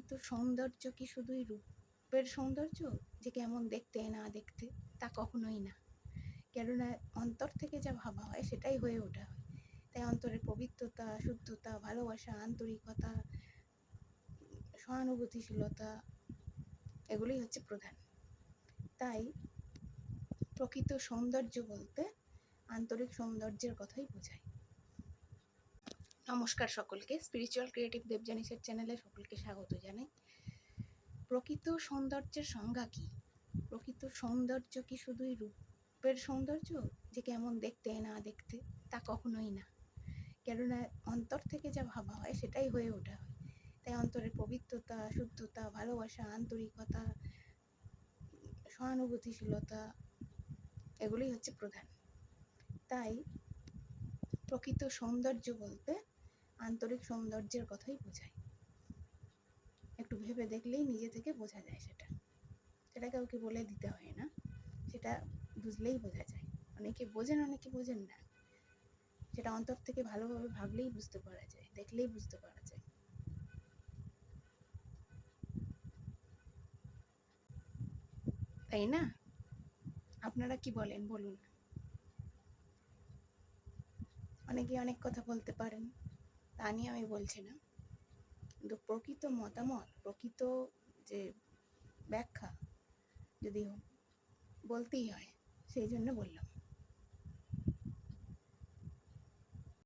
প্রকৃত সৌন্দর্য কি শুধুই রূপের সৌন্দর্য? যে কেমন দেখতে না দেখতে, তা কখনোই না। কেননা অন্তর থেকে যা ভাবা হয়, সেটাই হয়ে ওঠা হয়। তাই অন্তরের পবিত্রতা, শুদ্ধতা, ভালোবাসা, আন্তরিকতা, সহানুভূতিশীলতা, এগুলোই হচ্ছে প্রধান। তাই প্রকৃত সৌন্দর্য বলতে আন্তরিক সৌন্দর্যের কথাই বোঝায়। নমস্কার সকলকে। স্পিরিচুয়াল ক্রিয়েটিভ দেবজানিসের চ্যানেলে সকলকে স্বাগত জানাই। প্রকৃত সৌন্দর্যের সংজ্ঞা কী? প্রকৃত সৌন্দর্য কি শুধুই রূপের সৌন্দর্য? যে কেমন দেখতে, না দেখতে, তা কখনোই না। কেননা অন্তর থেকে যা ভাবা হয়, সেটাই হয়ে ওঠা হয়। তাই অন্তরের পবিত্রতা, শুদ্ধতা, ভালোবাসা, আন্তরিকতা, সহানুভূতিশীলতা, এগুলোই হচ্ছে প্রধান। তাই প্রকৃত সৌন্দর্য বলতে আন্তরিক সৌন্দর্যের কথাই বোঝায়। একটু ভেবে দেখলেই নিজে থেকে বোঝা যায় সেটা। সেটা কাউকে বলে দিতে হয় না। সেটা বুঝলেই বোঝা যায়। অনেকে বোঝেন অনেকে বোঝেন না। সেটা অন্তর থেকে ভালোভাবে ভাবলেই বুঝতে পারা যায়, দেখলেই বুঝতে পারা যায়। তাই না? আপনারা কি বলেন? বলুন। অনেকে অনেক কথা বলতে পারেন। তা নিয়ে আমি বলছি না। কিন্তু প্রকৃত মতামত, প্রকৃত যে ব্যাখ্যা যদি বলতেই হয়, সেই জন্য বললাম।